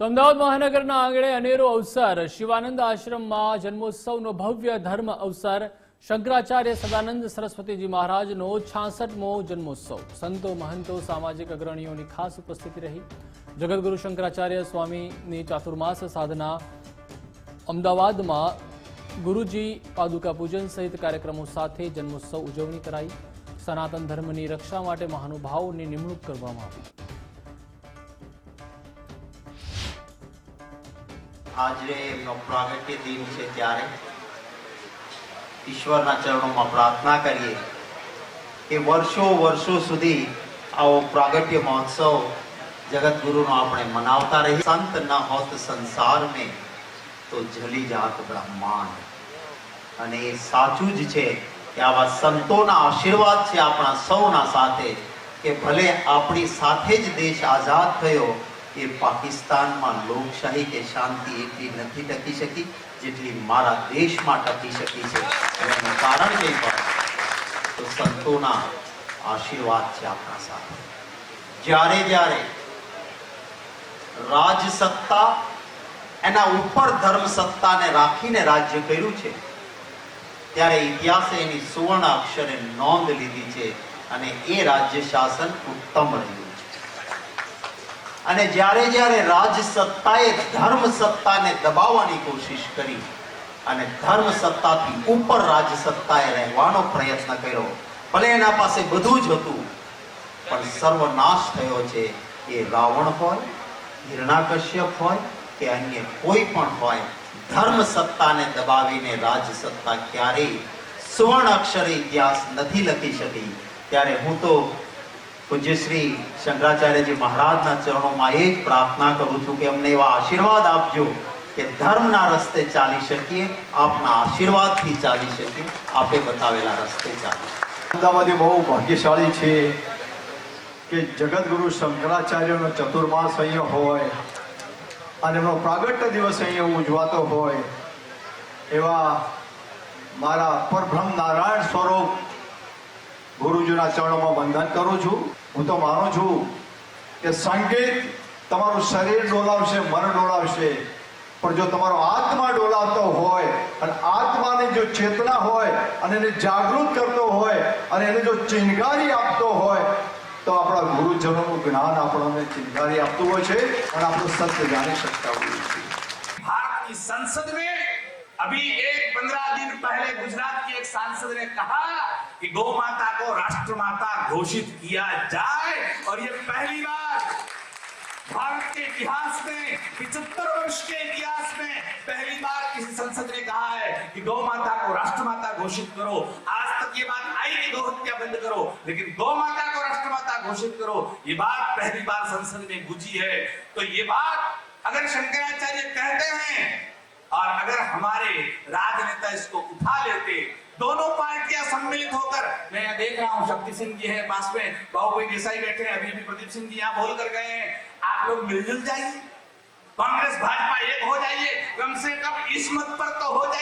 તો અમદાવાદ મહાનગરના આંગણે અનેરો અવસર. શિવાનંદ આશ્રમમાં જન્મોત્સવનો ભવ્ય ધર્મ અવસર. શંકરાચાર્ય સદાનંદ સરસ્વતીજી મહારાજનો છાસઠમો જન્મોત્સવ. સંતો મહંતો સામાજિક અગ્રણીઓની ખાસ ઉપસ્થિતિ રહી. જગદગુરુ શંકરાચાર્ય સ્વામીની ચાતુર્માસ સાધના અમદાવાદમાં ગુરુજી પાદુકા પૂજન સહિત કાર્યક્રમો સાથે જન્મોત્સવ ઉજવણી કરાઈ. સનાતન ધર્મની રક્ષા માટે મહાનુભાવોની નિમણૂક કરવામાં આવી. આજે પ્રાગટ્ય દિન છે ત્યારે ઈશ્વરના ચરણોમાં પ્રાર્થના કરીએ કે વર્ષો વર્ષો સુધી આવો પ્રાગટ્ય મહોત્સવ જગતગુરુનો આપણે મનાવતા રહીએ. સંત ન હોત સંસાર મેં તો જલી જાત બ્રહ્માંડ. અને એ સાચું જ છે કે આવા સંતોના આશીર્વાદ છે આપણા સૌના સાથે કે ભલે આપણી સાથે જ દેશ આઝાદ થયો એ પાકિસ્તાનમાં લોકશાહી કે શાંતિ એટલી નથી ટકી શકી જેટલી મારા દેશમાં ટકી શકી છે. એનું કારણ કંઈ પણ તો સંતોના આશીર્વાદ છે આપણા સાથે. જ્યારે જ્યારે રાજ સત્તા એના ઉપર ધર્મ સત્તાને રાખીને રાજ્ય કર્યું છે, ત્યારે ઇતિહાસે એની સુવર્ણ અક્ષરે નોંધ લીધી છે અને એ રાજ્ય શાસન ઉત્તમ રહ્યું. અને જ્યારે જ્યારે રાજ સત્તાએ ધર્મ સત્તાને દબાવવાની કોશિશ કરી અને ધર્મ સત્તાથી ઉપર રાજ સત્તાએ રહેવાનો પ્રયત્ન કર્યો, ભલે એના પાસે બધું જ હતું, પણ સર્વનાશ થયો છે એ રાવણ હોય, હિરણાકશ્યપ હોય કે અન્ય કોઈ પણ હોય ધર્મ સત્તાને દબાવીને રાજ સત્તા ક્યારેય સુવર્ણ અક્ષરે ઇતિહાસ નથી લખી શકી. ત્યારે હું તો પૂજ્ય શ્રી શંકરાચાર્યજી મહારાજના ચરણોમાં એ જ પ્રાર્થના કરું છું કે અમને એવા આશીર્વાદ આપજો કે ધર્મના રસ્તે ચાલી શકીએ, આપના આશીર્વાદથી ચાલી શકીએ. આપે બતાવેલા રસ્તે ચાલી અમદાવાદી બહુ ભાગ્યશાળી છે કે જગતગુરુ શંકરાચાર્યનો ચતુર્માસ અહીંયા હોય અને એમનો પ્રાગટ્ય દિવસ અહીંયા ઉજવાતો હોય એવા મારા પરબ્રહ્મ નારાયણ સ્વરૂપ ગુરુજીના ચરણોમાં વંદન કરું છું. હું તો માનું છું કે સંગીત તમારું શરીર ડોલાવશે મન ડોલાવશે પણ જો તમારો આત્મા ડોલાવતો હોય અને આત્માની જો ચેતના હોય અને એને જાગૃત કરતો હોય અને એને જો ચિનગારી આપતો હોય તો આપણા ગુરુજનોનું જ્ઞાન આપણને ચિનગારી આપતું હોય છે અને આપણું સત્ય જાણી શકતા હોઈએ છીએ भारत की संसद में अभी एक पंद्रह दिन पहले गुजरात के एक सांसद ने कहा कि गौ माता को राष्ट्र माता घोषित किया जाए। और ये पहली बार भारत के इतिहास में पिछहत्तर वर्ष के इतिहास में पहली बार किसी संसद ने कहा है कि गौ माता को राष्ट्र माता घोषित करो। आज तक ये बात आई कि गौ हत्या बंद करो, लेकिन गौ माता को राष्ट्र माता घोषित करो, ये बात पहली बार संसद में गुजी है। तो ये बात अगर शंकराचार्य कहते हैं, और अगर हमारे राजनेता इसको उठा लेते, दोनों पार्टियाँ सम्मिलित होकर। मैं देख रहा हूँ, शक्ति सिंह जी है पास में। बाबू देसाई बैठे हैं, अभी अभी प्रदीप सिंह जी यहाँ बोल कर गए हैं। आप लोग मिलजुल जाइए। कांग्रेस, भाजपा एक हो जाइए। कम से कम इस मत पर तो हो जाइए।